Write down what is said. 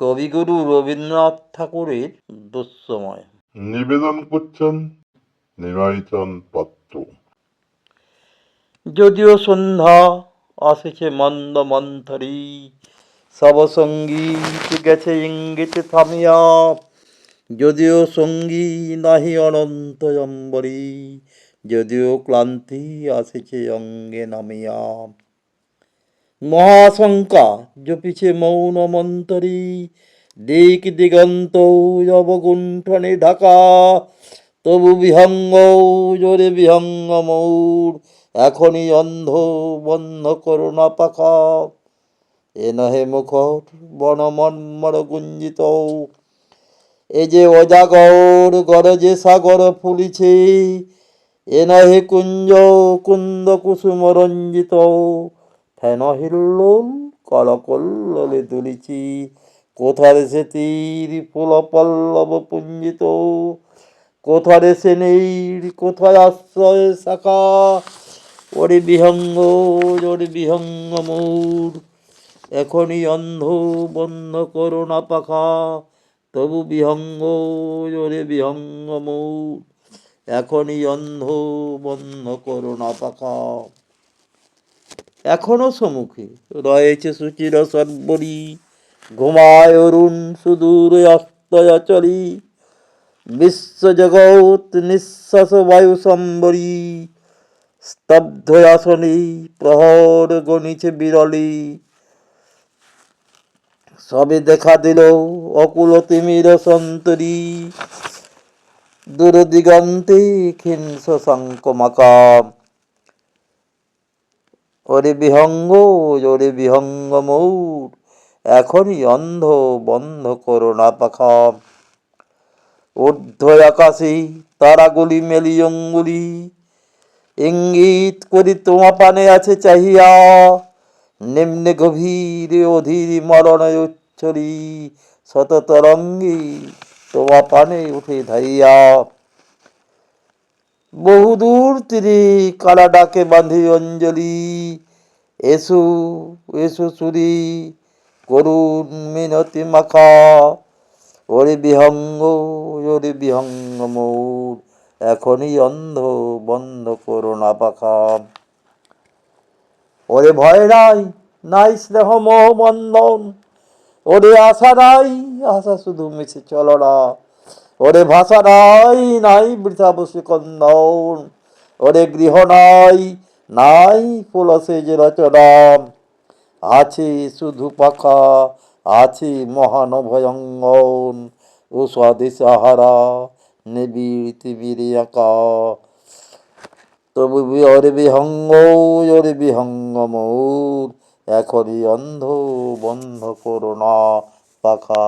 কবিগুরু রবীন্দ্রনাথ ঠাকুরের দুঃসময় নিবেদন করছেন নিমাইচন পাত্র। যদিও সন্ধ্যা আসেছে মন্দ মন্থরী সব সংগীত গেছে ইঙ্গিতে থামিয়া। যদিও সঙ্গী নাহি অনন্ত অম্বরী যদিও ক্লান্তি আসেছে অঙ্গে নামিয়া। মহাশঙ্কা জপিছে মৌন মন্তরী দিক দিগন্ত অবগুণ্ঠনে ঢাকা। তবু বিহঙ্গ জোরে বিহঙ্গ মৌর এখনই অন্ধ বন্ধ করোনা পাখা। এ নহে মুখর বনমন্মর গুঞ্জিত। এ যে অজাগর গরজে সাগর ফুলিছে, এ নহে কুঞ্জ কুন্দ কুসুম রঞ্জিত। ফেন হিল্লোল কলকল্ললে তুলিছি কোথারে সে তীর ফুল পল্লব পুঞ্জিত? কোথারে সে নেই কোথায় আশ্রয় শাখা? ওরে বিহঙ্গ ওরে বিহঙ্গ মোর। এখনই অন্ধ, বন্ধ করোনা পাখা। তবু বিহঙ্গ, ওরে বিহঙ্গ মোর। এখনই অন্ধ, বন্ধ করোনা পাখা। এখনও সম্মুখে। রয়েছে সুচির সর্বরী, ঘুমায় অরুণ সুদূর অস্তয়াচলী বিশ্বজগৎ নিঃশ্বাস বায়ু সম্বরী, স্তব্ধ আসনে প্রহর গণিছে বিরলি। সবে দেখা দিল অকুল তিমির সন্তরী। দূর দিগন্তে ক্ষীণ শশাঙ্ক ওরে বিহঙ্গ বিহঙ্গ মৌর। এখনই অন্ধ, বন্ধ করো না পাখা। ঊর্ধ্ব আকাশে তারাগুলি মেলি অঙ্গুলি। ইঙ্গিত করি তোমা পানে আছে চাহিয়া। নিম্নে গভীর অধীর মরণ উচ্ছরি। শত তরঙ্গি তোমা পানে উঠে ধাইয়া। বহুদূর তীরে কালা ডাকে বাঁধি অঞ্জলি। এসো এসো সুরি করুণ মিনতি মাখা। ওরে বিহঙ্গ ওরে বিহঙ্গ মৌর এখনই অন্ধ বন্ধ করোনা পাখা। ওরে ভয় নাই নাই স্নেহ মোহ বন্ধন ওরে আশা নাই, আশা শুধু মিছে চলনা ওরে ভাষা নাই নাই বৃথা বসে কন্দন। ওরে গৃহ নাই নাই ফুলসে যে রচনা আছে শুধু পাখা, আছে মহান ভয়ঙ্গন। ও স্বদেশাহারা নিবিড় তিবিরে আঁকা। তবু ওরে বিহঙ্গ ওরে বিহঙ্গ মৌর এখনই অন্ধ বন্ধ করোনা পাখা।